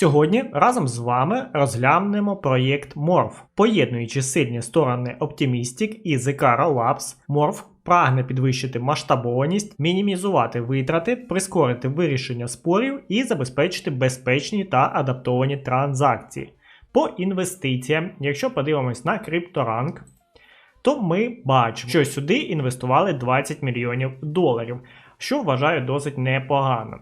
Сьогодні разом з вами розглянемо проєкт Morph. Поєднуючи сильні сторони Optimistic і Zikara Labs, Morph прагне підвищити масштабованість, мінімізувати витрати, прискорити вирішення спорів і забезпечити безпечні та адаптовані транзакції. По інвестиціям, якщо подивимось на CryptoRank, то ми бачимо, що сюди інвестували 20 мільйонів доларів, що вважаю досить непогано.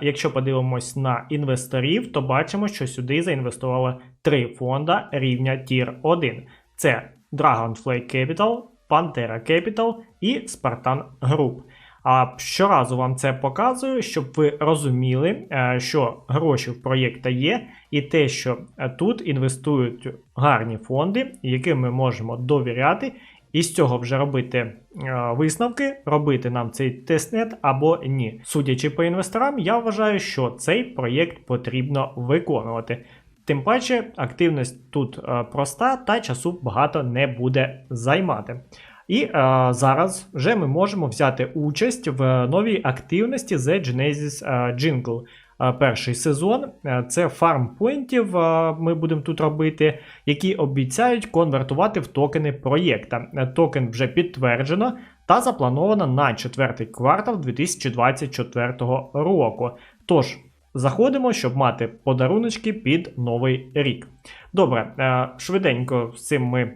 Якщо подивимось на інвесторів, то бачимо, що сюди заінвестували три фонда рівня Tier 1. Це Dragonfly Capital, Pantera Capital і Spartan Group. А щоразу вам це показую, щоб ви розуміли, е, що гроші в проєкта є, і те, що е, тут інвестують гарні фонди, яким ми можемо довіряти, і з цього вже робити е, висновки, робити нам цей тестнет або ні. Судячи по інвесторам, я вважаю, що цей проєкт потрібно виконувати. Тим паче, активність тут е, проста та часу багато не буде займати. І е, зараз вже ми можемо взяти участь в новій активності The Genesis Jingle. Е, Перший сезон Е, це фармпойнтів е, ми будемо тут робити, які обіцяють конвертувати в токени проєкта. Токен вже підтверджено та заплановано на четвертий квартал 2024 року. Тож, заходимо, щоб мати подаруночки під новий рік. Добре, швиденько з цим ми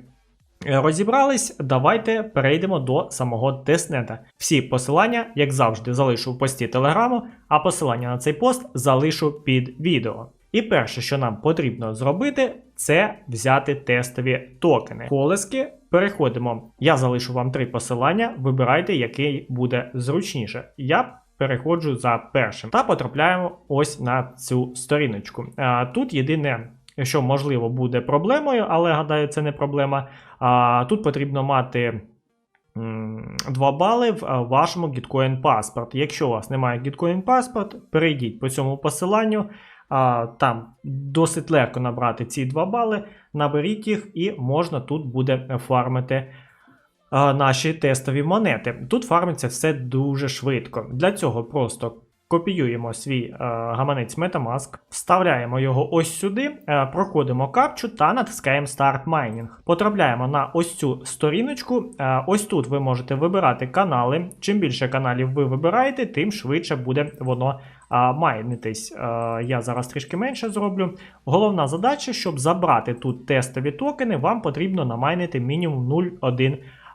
розібрались. Давайте перейдемо до самого тестнета. Всі посилання, як завжди, залишу в пості телеграму, а посилання на цей пост залишу під відео. І перше, що нам потрібно зробити, це взяти тестові токени. Колески переходимо. Я залишу вам три посилання. Вибирайте, який буде зручніше. Я переходжу за першим та потрапляємо ось на цю сторіночку. А, Тут єдине, що можливо буде проблемою, але гадаю, це не проблема. А, Тут потрібно мати. 2 бали в вашому Gitcoin паспорт. Якщо у вас немає Gitcoin паспорт, перейдіть по цьому посиланню. Там досить легко набрати ці 2 бали, наберіть їх, і можна тут буде фармити наші тестові монети. Тут фармиться все дуже швидко. Для цього просто копіюємо свій а, гаманець Metamask, вставляємо його ось сюди, а, проходимо капчу та натискаємо Start Mining. Потрапляємо на ось цю сторіночку. А, ось тут ви можете вибирати канали. Чим більше каналів ви вибираєте, тим швидше буде воно а, майнитись. А, я зараз трішки менше зроблю. Головна задача, щоб забрати тут тестові токени, вам потрібно намайнити мінімум 0,1 а,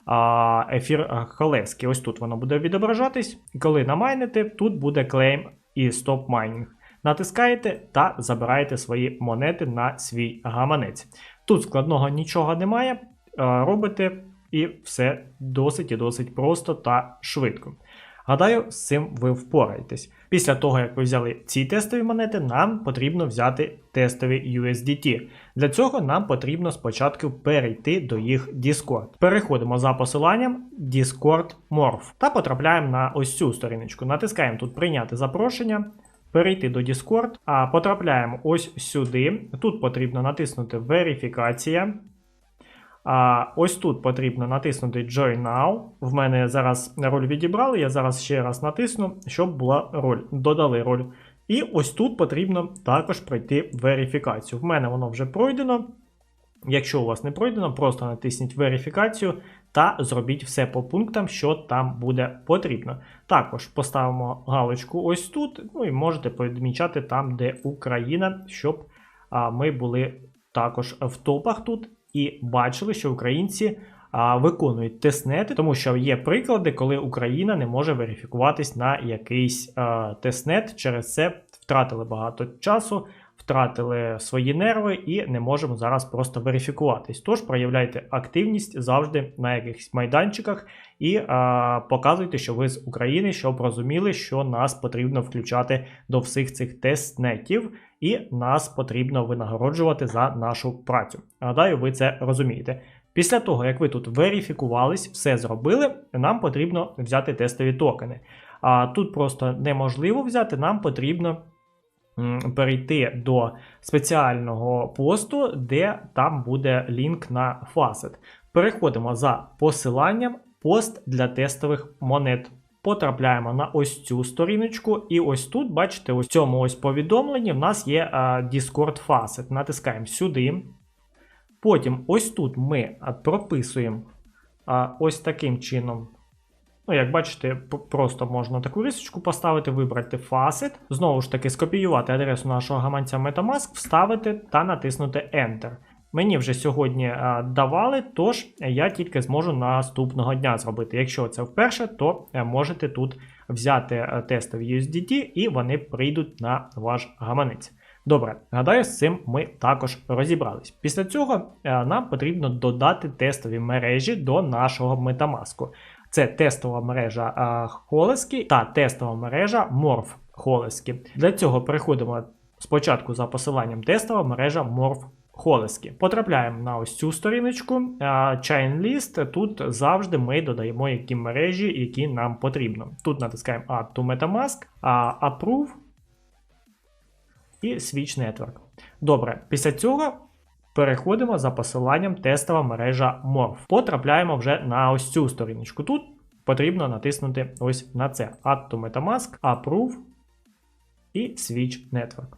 ефір Халевський. Ось тут воно буде відображатись. Коли намайните, тут буде клейм і стоп майнінг. Натискаєте та забираєте свої монети на свій гаманець. Тут складного нічого немає. Робите і все досить і досить просто та швидко. Гадаю, з цим ви впораєтесь. Після того, як ви взяли ці тестові монети, нам потрібно взяти тестові USDT. Для цього нам потрібно спочатку перейти до їх Discord. Переходимо за посиланням Discord Morph та потрапляємо на ось цю сторіночку. Натискаємо тут прийняти запрошення. Перейти до Discord, а потрапляємо ось сюди. Тут потрібно натиснути Верифікація. А ось тут потрібно натиснути Join Now. В мене зараз роль відібрали. Я зараз ще раз натисну, щоб була роль. Додали роль. І ось тут потрібно також пройти верифікацію. В мене воно вже пройдено. Якщо у вас не пройдено, просто натисніть верифікацію та зробіть все по пунктам, що там буде потрібно. Також поставимо галочку ось тут. Ну і можете помічати там, де Україна, щоб а, ми були також в топах тут і бачили, що українці а, виконують тестнети, тому що є приклади, коли Україна не може верифікуватись на якийсь а, тестнет. Через це втратили багато часу, втратили свої нерви і не можемо зараз просто верифікуватись. Тож проявляйте активність завжди на якихось майданчиках і а, показуйте, що ви з України, щоб розуміли, що нас потрібно включати до всіх цих тестнетів, і нас потрібно винагороджувати за нашу працю. Гадаю, ви це розумієте. Після того, як ви тут верифікувались, все зробили, нам потрібно взяти тестові токени. А тут просто неможливо взяти, нам потрібно перейти до спеціального посту, де там буде лінк на Facet. Переходимо за посиланням пост для тестових монет. Потрапляємо на ось цю сторіночку, і ось тут, бачите, в цьому ось повідомленні в нас є а, Discord Facet. Натискаємо сюди. Потім ось тут ми прописуємо а, ось таким чином. Ну, як бачите, просто можна таку рисочку поставити, вибрати Facet, знову ж таки скопіювати адресу нашого гаманця Metamask, вставити та натиснути Enter. Мені вже сьогодні давали, тож я тільки зможу наступного дня зробити. Якщо це вперше, то е, можете тут взяти е, тестові USDT і вони прийдуть на ваш гаманець. Добре, гадаю, з цим ми також розібрались. Після цього е, нам потрібно додати тестові мережі до нашого Metamask. Це тестова мережа Холески та тестова мережа Morph Холески. Для цього переходимо спочатку за посиланням тестова мережа Morph Холески. Потрапляємо на ось цю сторіночку. А, Chain Тут завжди ми додаємо які мережі, які нам потрібно. Тут натискаємо Add to Metamask, Approve і Switch Network. Добре, після цього переходимо за посиланням тестова мережа Morph. Потрапляємо вже на ось цю сторіночку. Тут потрібно натиснути ось на це: Add to Metamask, Approve і Switch Network.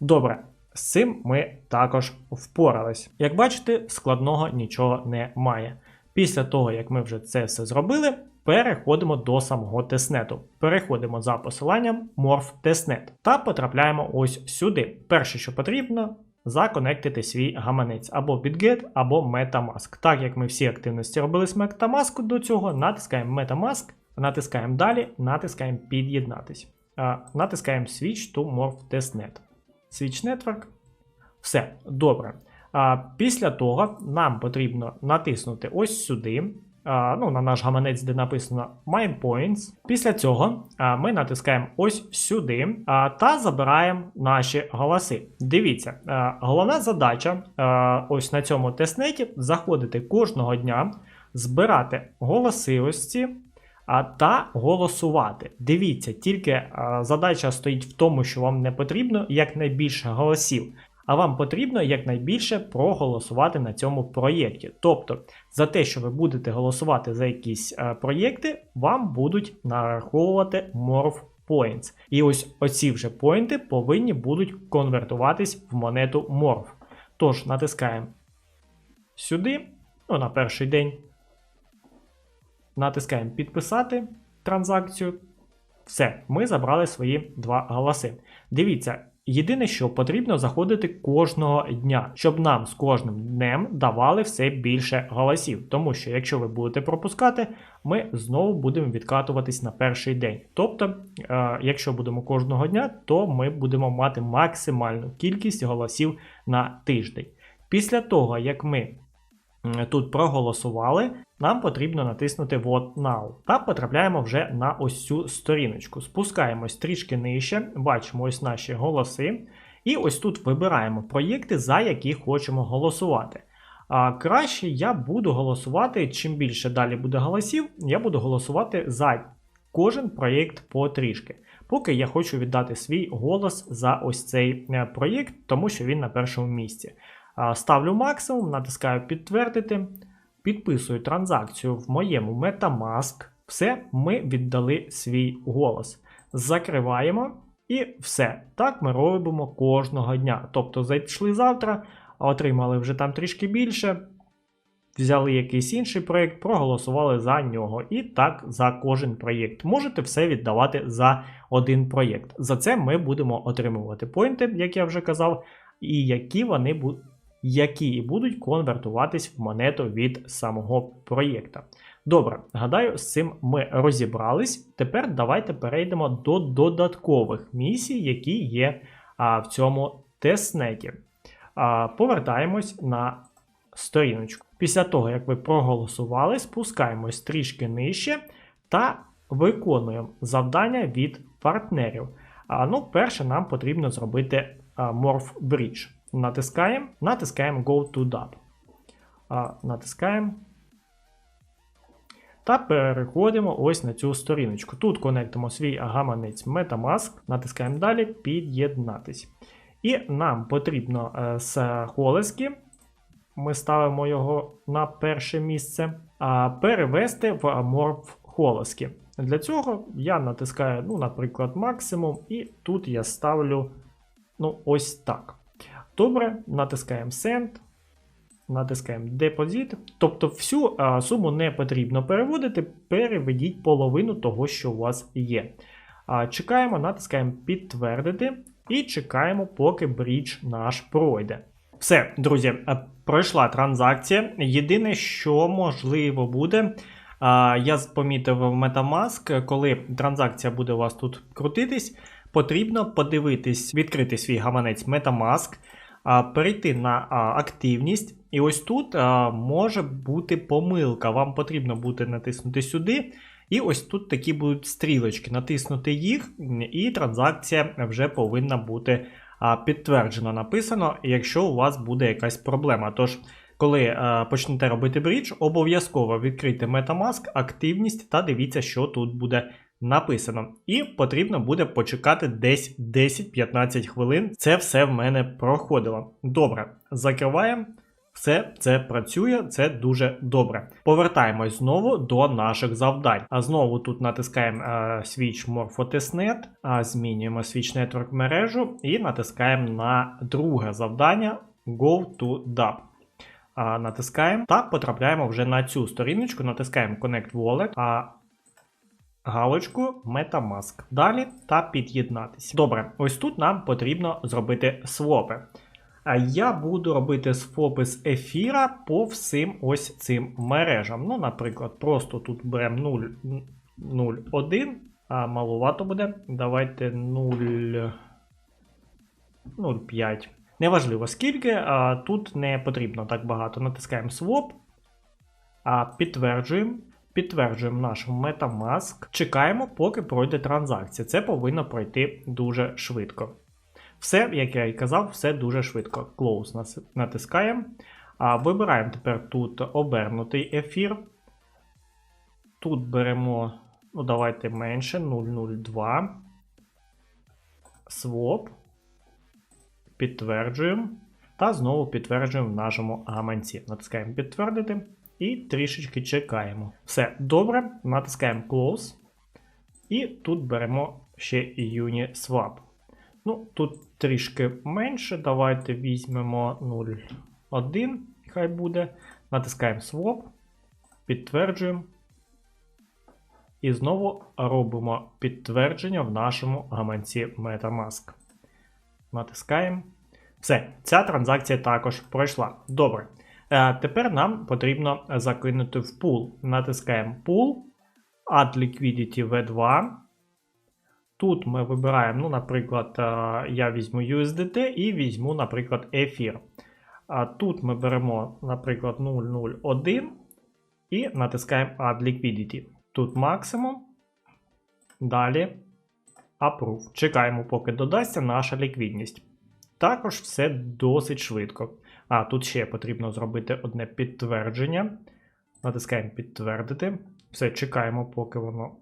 Добре, з цим ми також впорались. Як бачите, складного нічого немає. Після того, як ми вже це все зробили, переходимо до самого тестнету. Переходимо за посиланням Morph Testnet та потрапляємо ось сюди. Перше, що потрібно, законектити свій гаманець або BitGet, або Metamask. Так як ми всі активності робили з Metamask до цього, натискаємо Metamask, натискаємо далі, натискаємо під'єднатись. Натискаємо Switch to Morph Testnet. Switch Network. Все, добре. Після того нам потрібно натиснути ось сюди. Ну, на наш гаманець, де написано My Points. Після цього ми натискаємо ось сюди та забираємо наші голоси. Дивіться, головна задача ось на цьому тестнеті заходити кожного дня, збирати голоси ось ці. Та голосувати. Дивіться, тільки задача стоїть в тому, що вам не потрібно якнайбільше голосів, а вам потрібно якнайбільше проголосувати на цьому проєкті. Тобто, за те, що ви будете голосувати за якісь а, проєкти, вам будуть нараховувати Morph Points. І ось оці вже поінти повинні будуть конвертуватись в монету Morph. Тож натискаємо сюди, ну, на перший день. Натискаємо підписати транзакцію. Все, ми забрали свої два голоси. Дивіться, єдине, що потрібно заходити кожного дня, щоб нам з кожним днем давали все більше голосів. Тому що, якщо ви будете пропускати, ми знову будемо відкатуватись на перший день. Тобто, е, якщо будемо кожного дня, то ми будемо мати максимальну кількість голосів на тиждень. Після того, як ми тут проголосували, нам потрібно натиснути Vote Now та потрапляємо вже на ось цю сторіночку. Спускаємось трішки нижче, бачимо ось наші голоси. І ось тут вибираємо проєкти, за які хочемо голосувати. А краще я буду голосувати, чим більше далі буде голосів, я буду голосувати за кожен проєкт потрішки. Поки я хочу віддати свій голос за ось цей е, проєкт, тому що він на першому місці. Ставлю максимум, натискаю підтвердити, підписую транзакцію в моєму Metamask. Все, ми віддали свій голос. Закриваємо і все. Так ми робимо кожного дня. Тобто зайшли завтра, отримали вже там трішки більше, взяли якийсь інший проєкт, проголосували за нього. І так за кожен проєкт. Можете все віддавати за один проєкт. За це ми будемо отримувати поінти, як я вже казав, і які вони будуть. Які і будуть конвертуватись в монету від самого проєкта. Добре, гадаю, з цим ми розібрались. Тепер давайте перейдемо до додаткових місій, які є а, в цьому тестнеті. А, Повертаємось на сторіночку. Після того, як ви проголосували, спускаємось трішки нижче та виконуємо завдання від партнерів. А, ну, перше, нам потрібно зробити Morph Bridge. Натискаємо, натискаємо Go to DAP. Натискаємо. Та переходимо ось на цю сторіночку. Тут конектимо свій гаманець Metamask, натискаємо далі, під'єднатись. І нам потрібно е, з холески, ми ставимо його на перше місце, перевести в Morph холески. Для цього я натискаю, ну, наприклад, максимум, і тут я ставлю ну, ось так. Добре, натискаємо Send, натискаємо Deposit. Тобто всю а, суму не потрібно переводити, переведіть половину того, що у вас є. А, Чекаємо, натискаємо підтвердити і чекаємо, поки брідж наш пройде. Все, друзі, пройшла транзакція. Єдине, що можливо буде. Я помітив Metamask, коли транзакція буде у вас тут крутитись, потрібно подивитись, відкрити свій гаманець Metamask, перейти на активність. І ось тут може бути помилка. Вам потрібно буде натиснути сюди. І ось тут такі будуть стрілочки. Натиснути їх, і транзакція вже повинна бути підтверджена. Написано, якщо у вас буде якась проблема. Тож, коли е, почнете робити брідж, обов'язково відкрийте Metamask, активність та дивіться, що тут буде написано. І потрібно буде почекати десь 10-15 хвилин. Це все в мене проходило. Добре, закриваємо. Все це працює, це дуже добре. Повертаємось знову до наших завдань. А знову тут натискаємо е, Switch Morphotestnet, а змінюємо Switch Network мережу і натискаємо на друге завдання Go to DAP. А, Натискаємо та потрапляємо вже на цю сторіночку, натискаємо Connect Wallet, а галочку Metamask. Далі та під'єднатися. Добре, ось тут нам потрібно зробити свопи. А я буду робити свопи з ефіра по всім ось цим мережам. Ну, наприклад, просто тут беремо 0,1, а малувато буде. Давайте 0,5. Неважливо скільки, а тут не потрібно так багато. Натискаємо Swap, а підтверджуємо. Підтверджуємо наш Metamask. Чекаємо, поки пройде транзакція. Це повинно пройти дуже швидко. Все, як я і казав, все дуже швидко. Close натискаємо. А Вибираємо тепер тут обернутий ефір. Тут беремо, ну давайте менше 0,02. Swap. Підтверджуємо. Та знову підтверджуємо в нашому гаманці. Натискаємо підтвердити і трішечки чекаємо. Все добре. Натискаємо Close. І тут беремо ще Uniswap. Ну, тут трішки менше. Давайте візьмемо 0,1, хай буде. Натискаємо Swap, підтверджуємо. І знову робимо підтвердження в нашому гаманці Metamask. Натискаємо. Все, ця транзакція також пройшла. Добре. Е, тепер нам потрібно закинути в пул. Натискаємо Pool, Add Liquidity V2. Тут ми вибираємо, ну, наприклад, я візьму USDT і візьму, наприклад, ефір. Тут ми беремо, наприклад, 0,01 і натискаємо Add Liquidity. Тут максимум. Далі Approve. Чекаємо, поки додасться наша ліквідність. Також все досить швидко. А, тут ще потрібно зробити одне підтвердження. Натискаємо підтвердити. Все, чекаємо, поки воно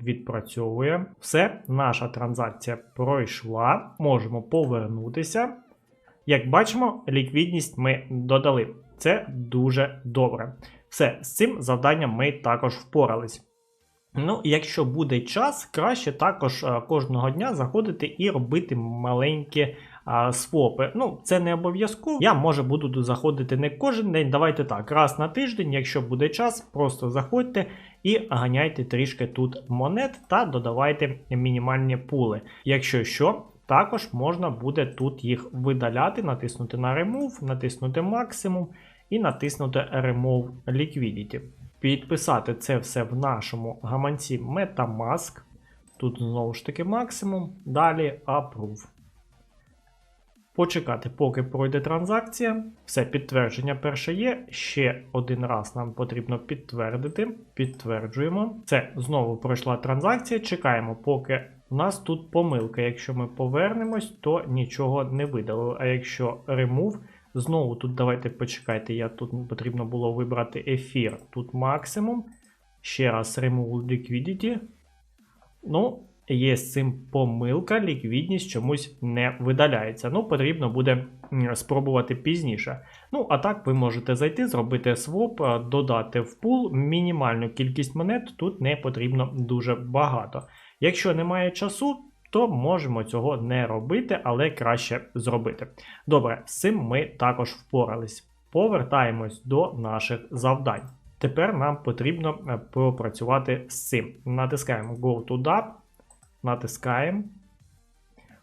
відпрацьовує. Все, наша транзакція пройшла. Можемо повернутися. Як бачимо, ліквідність ми додали. Це дуже добре. Все, з цим завданням ми також впорались. Ну, якщо буде час, краще також кожного дня заходити і робити маленькі а, свопи. Ну, це не обов'язково. Я може буду заходити не кожен день. Давайте так, раз на тиждень, якщо буде час, просто заходьте і ганяйте трішки тут монет та додавайте мінімальні пули. Якщо що, також можна буде тут їх видаляти, натиснути на Remove, натиснути максимум і натиснути Remove Liquidity. Підписати це все в нашому гаманці Metamask. Тут знову ж таки максимум. Далі Approve. Почекати, поки пройде транзакція. Все, підтвердження перше є. Ще один раз нам потрібно підтвердити. Підтверджуємо. Це знову пройшла транзакція. Чекаємо, поки у нас тут помилка. Якщо ми повернемось, то нічого не видалили. А якщо remove, знову тут давайте почекайте. Я тут потрібно було вибрати ефір. Тут максимум. Ще раз remove liquidity. Ну, є з цим помилка, ліквідність чомусь не видаляється. Ну, потрібно буде спробувати пізніше. Ну, а так ви можете зайти, зробити своп, додати в пул мінімальну кількість монет, тут не потрібно дуже багато. Якщо немає часу, то можемо цього не робити, але краще зробити. Добре, з цим ми також впорались. Повертаємось до наших завдань. Тепер нам потрібно е, попрацювати з цим. Натискаємо Go to DAP, натискаємо,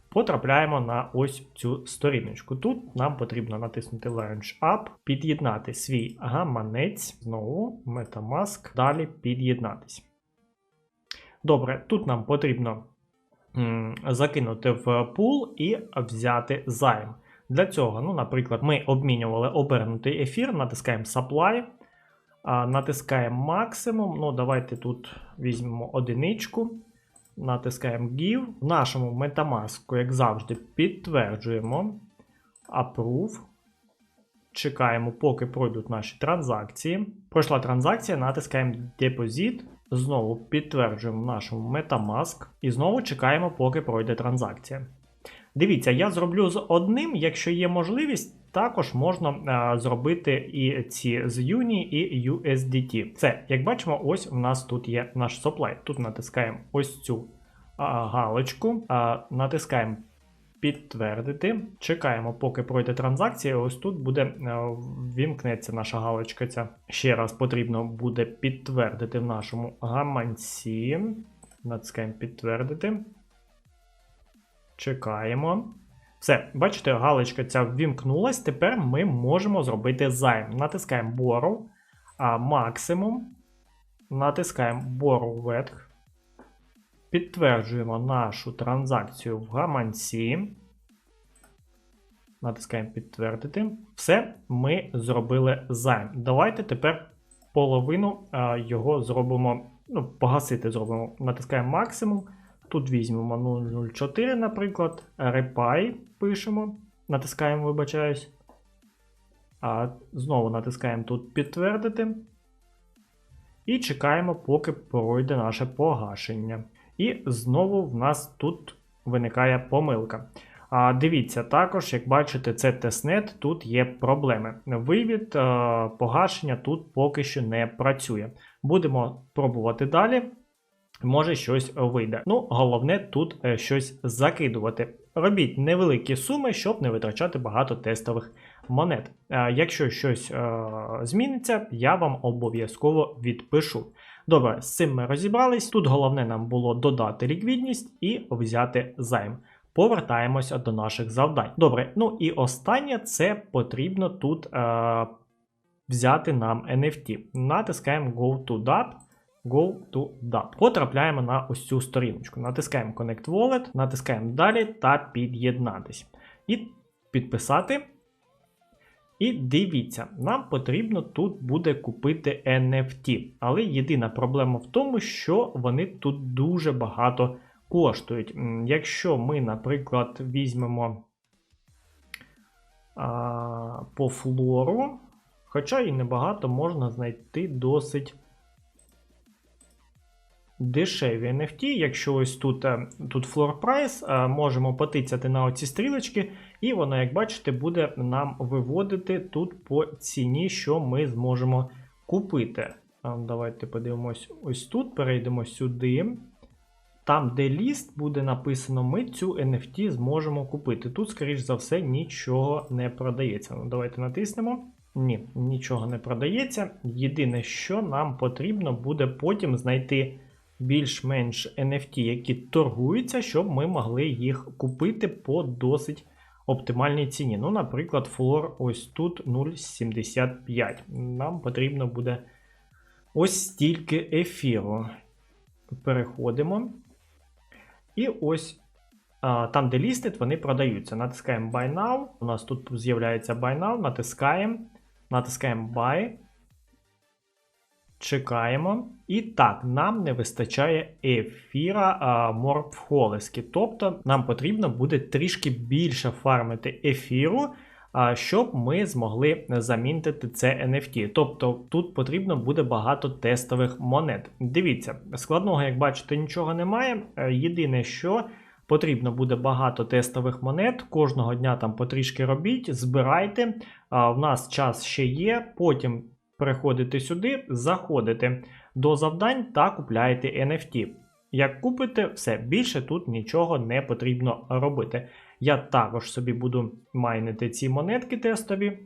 потрапляємо на ось цю сторіночку. Тут нам потрібно натиснути Launch Up, під'єднати свій гаманець, знову Metamask, далі під'єднатись. Добре, тут нам потрібно закинути в пул і взяти займ. Для цього, ну, наприклад, ми обмінювали обернутий ефір, натискаємо Supply, натискаємо максимум. Ну, давайте тут візьмемо одиничку. Натискаємо Give. В нашому Metamask, як завжди, підтверджуємо Approve. Чекаємо, поки пройдуть наші транзакції. Пройшла транзакція, натискаємо Deposit. Знову підтверджуємо нашому Metamask. І знову чекаємо, поки пройде транзакція. Дивіться, я зроблю з одним, якщо є можливість, також можна зробити і ці з Uni і USDT. Це, як бачимо, ось у нас тут є наш supply. Тут натискаємо ось цю галочку, натискаємо підтвердити. Чекаємо, поки пройде транзакція. Ось тут буде а, вімкнеться наша галочка. Ця. Ще раз потрібно буде підтвердити в нашому гаманці. Натискаємо підтвердити. Чекаємо. Все, бачите, галочка ця ввімкнулась. Тепер ми можемо зробити займ. Натискаємо Borrow, а максимум. Натискаємо Borrow Wet. Підтверджуємо нашу транзакцію в гаманці. Натискаємо підтвердити. Все, ми зробили займ. Давайте тепер половину а, його зробимо. Ну, погасити зробимо. Натискаємо максимум. Тут візьмемо 004, наприклад. Repay пишемо. Натискаємо, вибачаюсь. А знову натискаємо тут підтвердити. І чекаємо, поки пройде наше погашення. І знову в нас тут виникає помилка. А Дивіться, також, як бачите, це тестнет, тут є проблеми. Вивід е, погашення тут поки що не працює. Будемо пробувати далі. Може щось вийде. Ну, головне тут е, щось закидувати. Робіть невеликі суми, щоб не витрачати багато тестових монет. Е, Якщо щось е, зміниться, я вам обов'язково відпишу. Добре, з цим ми розібрались. Тут головне нам було додати ліквідність і взяти займ. Повертаємося до наших завдань. Добре, ну і останнє це потрібно тут е, взяти нам NFT. Натискаємо Go to DApp. Go to DApp. Потрапляємо на ось цю сторіночку. Натискаємо Connect Wallet, натискаємо далі та під'єднатись. І підписати. І дивіться, нам потрібно тут буде купити NFT. Але єдина проблема в тому, що вони тут дуже багато коштують. Якщо ми, наприклад, візьмемо а, по флору, хоча і небагато можна знайти досить дешеві NFT. Якщо ось тут, е, тут floor price, е, можемо потицяти на оці стрілочки, і воно, як бачите, буде нам виводити тут по ціні, що ми зможемо купити. Давайте подивимось ось тут, перейдемо сюди. Там, де ліст буде написано, ми цю NFT зможемо купити. Тут, скоріш за все, нічого не продається. Ну, Давайте натиснемо. Ні, нічого не продається. Єдине, що нам потрібно буде потім знайти більш-менш NFT, які торгуються, щоб ми могли їх купити по досить оптимальній ціні. Ну, наприклад, флор ось тут 0,75. Нам потрібно буде ось стільки ефіру. Переходимо. І ось там, де listed, вони продаються. Натискаємо Buy Now. У нас тут з'являється Buy Now, натискаємо, натискаємо Buy. Чекаємо. І так, нам не вистачає ефіра морфхолески. Тобто нам потрібно буде трішки більше фармити ефіру, а, щоб ми змогли замінити це NFT. Тобто тут потрібно буде багато тестових монет. Дивіться, складного, як бачите, нічого немає. Е, Єдине, що потрібно буде багато тестових монет. Кожного дня там потрішки робіть, збирайте. А, в нас час ще є. Потім переходите сюди, заходите до завдань та купляєте NFT. Як купите, все, більше тут нічого не потрібно робити. Я також собі буду майнити ці монетки тестові,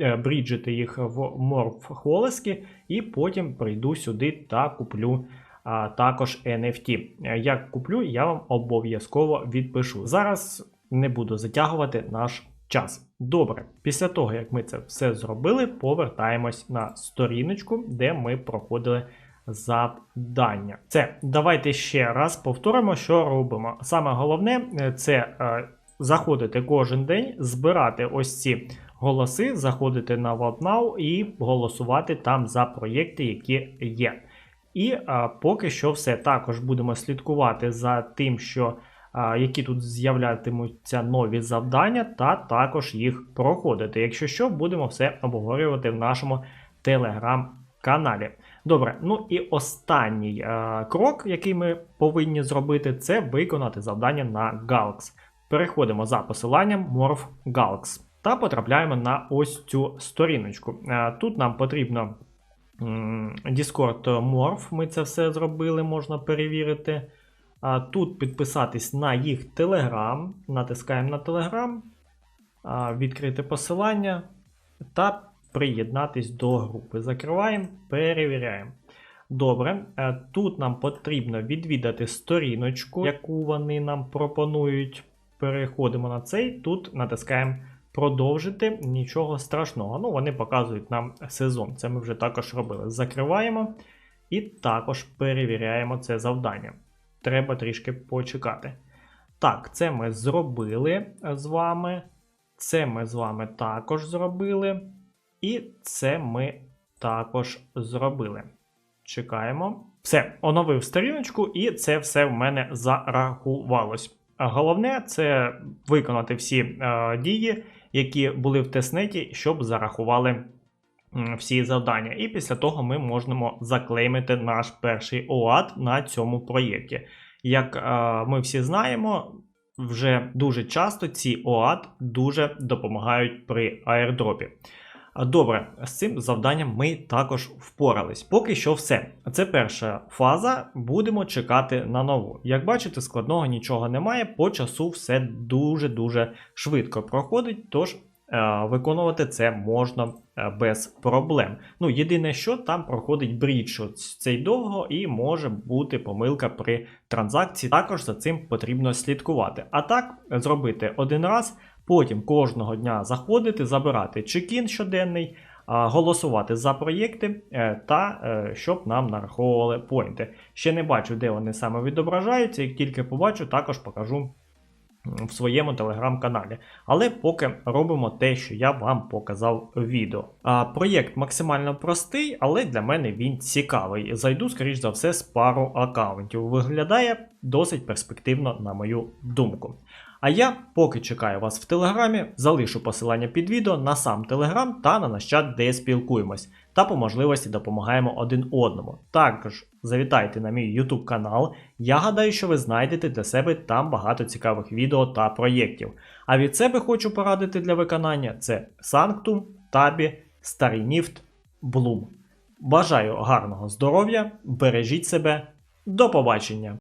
е, бріджити їх в морф холески, і потім прийду сюди та куплю а, також NFT. Як куплю, я вам обов'язково відпишу. Зараз не буду затягувати наш час. Добре, після того, як ми це все зробили, повертаємось на сторіночку, де ми проходили завдання. Це давайте ще раз повторимо, що робимо. Саме головне е, це е, заходити кожен день, збирати ось ці голоси, заходити на VoteNow і голосувати там за проєкти, які є. І а, поки що все також будемо слідкувати за тим, що які тут з'являтимуться нові завдання, та також їх проходити. Якщо що, будемо все обговорювати в нашому телеграм-каналі. Добре, ну і останній а, крок, який ми повинні зробити, це виконати завдання на Galx. Переходимо за посиланням Morph Galx та потрапляємо на ось цю сторіночку. А, тут нам потрібно. Discord Morph, ми це все зробили, можна перевірити. Тут підписатись на їх Telegram. Натискаємо на а, відкрити посилання та приєднатись до групи. Закриваємо, перевіряємо. Добре, е, тут нам потрібно відвідати сторіночку, яку вони нам пропонують. Переходимо на цей, тут натискаємо продовжити, нічого страшного. Ну, вони показують нам сезон. Це ми вже також робили. Закриваємо і також перевіряємо це завдання. Треба трішки почекати. Так, це ми зробили з вами. Це ми з вами також зробили. І це ми також зробили. Чекаємо. Все, оновив сторіночку, і це все в мене зарахувалось. Головне це виконати всі е, дії, які були в тестнеті, щоб зарахували всі завдання. І після того ми можемо заклеймити наш перший ОАД на цьому проєкті. Як е, ми всі знаємо, вже дуже часто ці ОАД дуже допомагають при аірдропі. А, Добре, з цим завданням ми також впорались. Поки що все. Це перша фаза. Будемо чекати на нову. Як бачите, складного нічого немає. По часу все дуже-дуже швидко проходить, тож виконувати це можна е, без проблем. Ну, єдине, що там проходить брідж цей довго, і може бути помилка при транзакції. Також за цим потрібно слідкувати. А так, зробити один раз. Потім кожного дня заходити, забирати чекін щоденний, голосувати за проєкти е, та е, щоб нам нараховували поінти. Ще не бачу, де вони саме відображаються. Як тільки побачу, також покажу в своєму телеграм-каналі. Але поки робимо те, що я вам показав в відео. А, проєкт максимально простий, але для мене він цікавий. Зайду, скоріш за все, з пару аккаунтів. Виглядає досить перспективно, на мою думку. А я поки чекаю вас в телеграмі, залишу посилання під відео на сам телеграм та на наш чат, де спілкуємось, та по можливості допомагаємо один одному. Також завітайте на мій YouTube канал. Я гадаю, що ви знайдете для себе там багато цікавих відео та проєктів. А від себе хочу порадити для виконання це Sanctum, Tabі, Старий Ніфт, Bloom. Бажаю гарного здоров'я, бережіть себе, до побачення!